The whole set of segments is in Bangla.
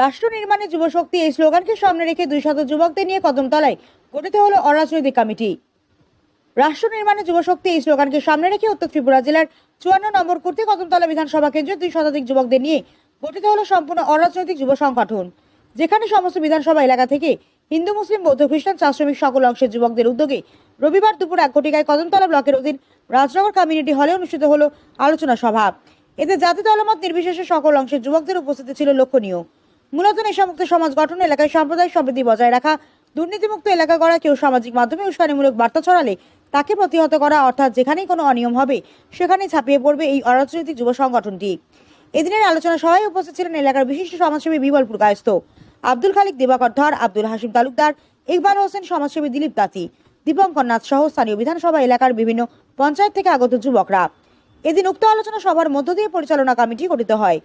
রাষ্ট্র নির্মাণে যুবশক্তি এই স্লোগানকে সামনে রেখে দুই শত যুবকদের নিয়ে কদমতলায় গঠিত হলো অরাজনৈতিক কমিটি। রাষ্ট্র নির্মাণে যুবশক্তি এই স্লোগানকে সামনে রেখে উত্তর ত্রিপুরা জেলার চুয়ান্ন নম্বর কুর্তি কদমতলা বিধানসভা কেন্দ্রে দুই শতাধিক যুবকদের নিয়ে গঠিত হলো সম্পূর্ণ অরাজনৈতিক যুব সংগঠন। যেখানে সমস্ত বিধানসভা এলাকা থেকে হিন্দু, মুসলিম, বৌদ্ধ, খ্রিস্টান চা শ্রমিক সকল অংশের যুবকদের উদ্যোগে রবিবার দুপুর এক কোটিকায় কদমতলা ব্লকের অধীন রাজনগর কমিউনিটি হলে অনুষ্ঠিত হলো আলোচনা সভা। এতে জাতি দলমত নির্বিশেষে সকল অংশের যুবকদের উপস্থিতি ছিল লক্ষণীয়। মূলত নেশামুক্ত সমাজ গঠন এলাকায় সাম্প্রদায়িক সম্প্রীতি বজায় রাখা, দুর্নীতিমুক্ত এলাকা গড়া, কেউ সামাজিক মাধ্যমে উস্কানিমূলক বার্তা ছড়ালে তাকে প্রতিহত করা, অর্থাৎ যেখানেই কোনো অনিয়ম হবে, সেখানেই ছাপিয়ে পড়বে এই অরাজনৈতিক যুব সংগঠনটি। এদিনের আলোচনা সভায় উপস্থিত ছিলেন এলাকার বিশিষ্ট সমাজসেবী বিমলপুর কায়স্ত আব্দুল খালিক, দিবাকর ধর, আব্দুল হাসিম তালুকদার, ইকবাল হোসেন, সমাজসেবী দিলীপ তাঁতি দীপঙ্কর নাথ সহ স্থানীয় বিধানসভা এলাকার বিভিন্ন পঞ্চায়েত থেকে আগত যুবকরা। এদিন উক্ত আলোচনা সভার মধ্য দিয়ে পরিচালনা কমিটি গঠিত হয়।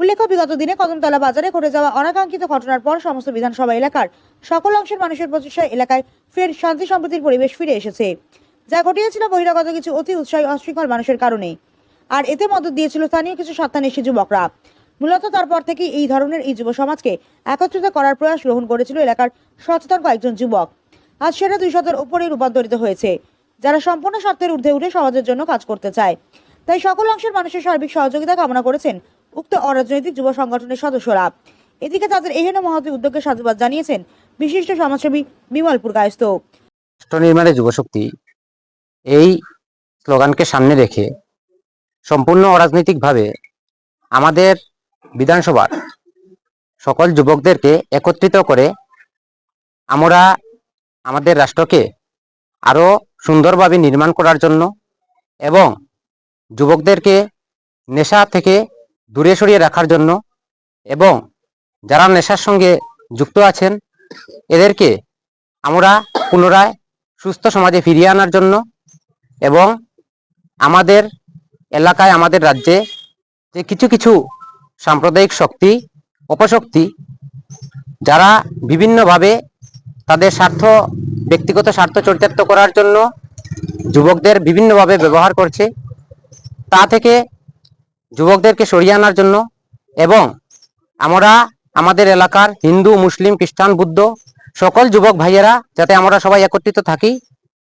উল্লেখ্য, বিগত দিনে কদমতলা বাজারে ঘটে যাওয়া অনাকাঙ্ক্ষিত ঘটনার পর সমস্ত বিধানসভা এলাকার সকল অংশের মানুষের প্রচেষ্টায় এলাকায় ফের শান্তি সম্প্রীতির পরিবেশ ফিরে এসেছে, যা ঘটিয়েছিল বহিরাগত কিছু অতি উৎসাহী অশৃঙ্খল মানুষের কারণে। আর এতে মদত দিয়েছিল স্থানীয় কিছু সত্তানেশী যুবকরা। মূলত তারপর থেকে এই ধরনের এই যুব সমাজকে একত্রিত করার প্রয়াস গ্রহণ করেছিল এলাকার সচেতন কয়েকজন যুবক। আজ সেটা দুই শতের উপরে রূপান্তরিত হয়েছে, যারা সম্পূর্ণ স্বার্থের ঊর্ধ্বে উঠে সমাজের জন্য কাজ করতে চায়। তাই সকল অংশের মানুষের সার্বিক সহযোগিতা কামনা করেছেন উক্ত অরাজনৈতিক যুব সংগঠনের সদস্যরা। এদিকে তাদের এহেন মহতি উদ্যোগকে সাধুবাদ জানিয়েছেন বিশিষ্ট সমাজসেবী বিমলপুর কায়স্ত রাষ্ট্র নির্মাণে যুবশক্তি এই স্লোগানকে সামনে রেখে সম্পূর্ণ অরাজনৈতিকভাবে আমাদের বিধানসভার সকল যুবকদেরকে একত্রিত করে আমরা আমাদের রাষ্ট্রকে আরও সুন্দরভাবে নির্মাণ করার জন্য এবং যুবকদেরকে নেশা থেকে দূরে সরিয়ে রাখার জন্য এবং যারা নেশার সঙ্গে যুক্ত আছেন, এদেরকে আমরা পুনরায় সুস্থ সমাজে ফিরিয়ে আনার জন্য এবং আমাদের এলাকায়, আমাদের রাজ্যে যে কিছু কিছু সাম্প্রদায়িক শক্তি, অপশক্তি, যারা বিভিন্নভাবে তাদের স্বার্থ, ব্যক্তিগত স্বার্থ চরিতার্থ করার জন্য যুবকদের বিভিন্নভাবে ব্যবহার করছে, তা থেকে যুবকদেরকে সরিয়ে আনার জন্য এবং আমরা আমাদের এলাকার হিন্দু, মুসলিম, খ্রিস্টান, বুদ্ধ সকল যুবক ভাইয়েরা যাতে আমরা সবাই একত্রিত থাকি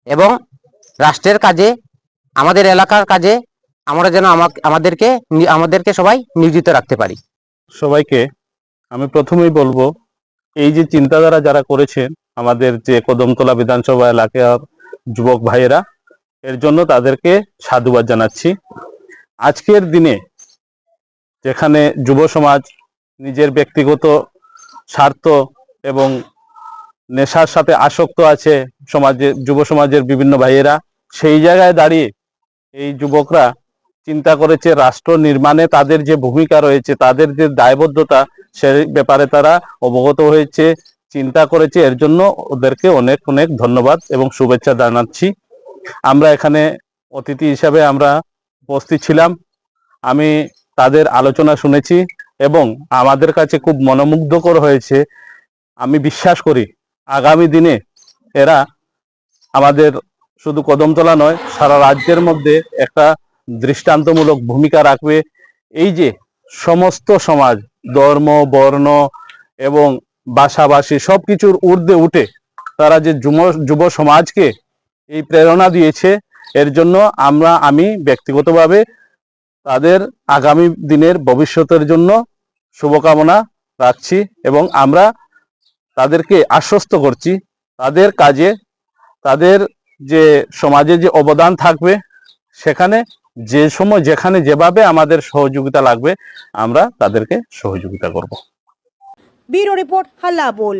এবং রাষ্ট্রের কাজে, আমাদের এলাকার কাজে আমরা যেন আমা- আমাদেরকে আমাদেরকে সবাই নিয়োজিত রাখতে পারি। সবাইকে আমি প্রথমেই বলব, এই যে চিন্তাধারা যারা করেছেন আমাদের যে কদমতলা বিধানসভা এলাকার যুবক ভাইয়েরা, এর জন্য তাদেরকে সাধুবাদ জানাচ্ছি। আজকের দিনে যেখানে যুব সমাজ নিজের ব্যক্তিগত স্বার্থ এবং নেশার সাথে আসক্ত আছে সমাজে, যুব সমাজের বিভিন্ন ভাইয়েরা, সেই জায়গায় দাঁড়িয়ে এই যুবকরা চিন্তা করেছে রাষ্ট্র নির্মাণে তাদের যে ভূমিকা রয়েছে, তাদের যে দায়বদ্ধতা সে ব্যাপারে তারা অবগত হয়েছে, চিন্তা করেছে। এর জন্য ওদেরকে অনেক অনেক ধন্যবাদ এবং শুভেচ্ছা জানাচ্ছি। আমরা এখানে অতিথি হিসাবে আমরা উপস্থিত ছিলাম। আমি তাদের আলোচনা শুনেছি এবং আমাদের কাছে খুব মনোমুগ্ধকর হয়েছে। আমি বিশ্বাস করি, আগামী দিনে এরা আমাদের শুধু কদমতলা নয়, সারা রাজ্যের মধ্যে একটা দৃষ্টান্তমূলক ভূমিকা রাখবে। এই যে সমস্ত সমাজ, ধর্ম, বর্ণ এবং ভাষাভাষী সবকিছুর ঊর্ধ্বে উঠে তারা যে যুব যুব সমাজকে এই প্রেরণা দিয়েছে এর জন্য আমরা, আমি ব্যক্তিগতভাবে তাদের আগামী দিনের ভবিষ্যতের জন্য শুভকামনা রাখছি এবং আমরা তাদেরকে আশ্বস্ত করছি। তাদের কাজে, তাদের যে সমাজে যে অবদান থাকবে, সেখানে যে সময়, যেখানে যেভাবে আমাদের সহযোগিতা লাগবে, আমরা তাদেরকে সহযোগিতা করব। ব্যুরো রিপোর্ট হাল্লা বোল।